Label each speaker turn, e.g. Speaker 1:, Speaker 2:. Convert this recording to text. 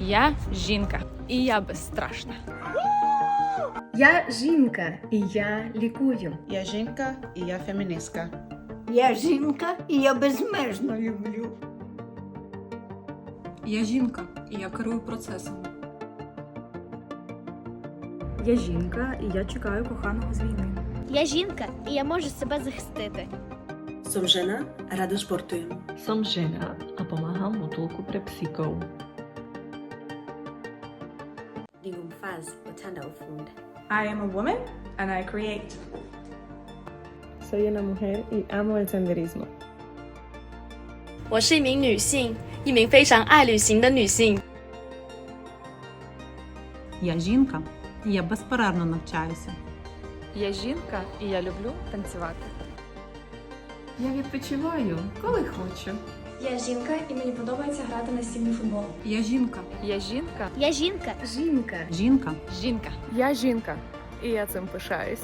Speaker 1: Я жінка, і я безстрашна.
Speaker 2: Я жінка і я лікую.
Speaker 3: Я жінка і я феміністка.
Speaker 4: Я жінка і я безмежно люблю.
Speaker 5: Я жінка, і я керую процесом.
Speaker 6: Я жінка, і я чекаю коханого з війни.
Speaker 7: Я жінка, і я можу себе захистити.
Speaker 8: Som žena, rada športujem.
Speaker 9: Som žena a pomáham v útulku pre psíkov.
Speaker 8: Ndingumfazi othanda ufunda.
Speaker 10: I am a woman and I create.
Speaker 6: Soy una mujer y amo el senderismo.
Speaker 11: 我是一名女性，一名非常爱旅行的女性。
Speaker 5: Я жінка, і я безперервно навчаюся.
Speaker 1: Я жінка, і я люблю танцювати.
Speaker 9: Я відпочиваю, коли хочу.
Speaker 11: Я жінка, і мені подобається грати на стільний футбол.
Speaker 5: Я жінка,
Speaker 1: Я жінка,
Speaker 7: Я жінка,
Speaker 2: Жінка.
Speaker 5: жінка,
Speaker 1: жінка.
Speaker 6: Я жінка, і я цим пишаюсь.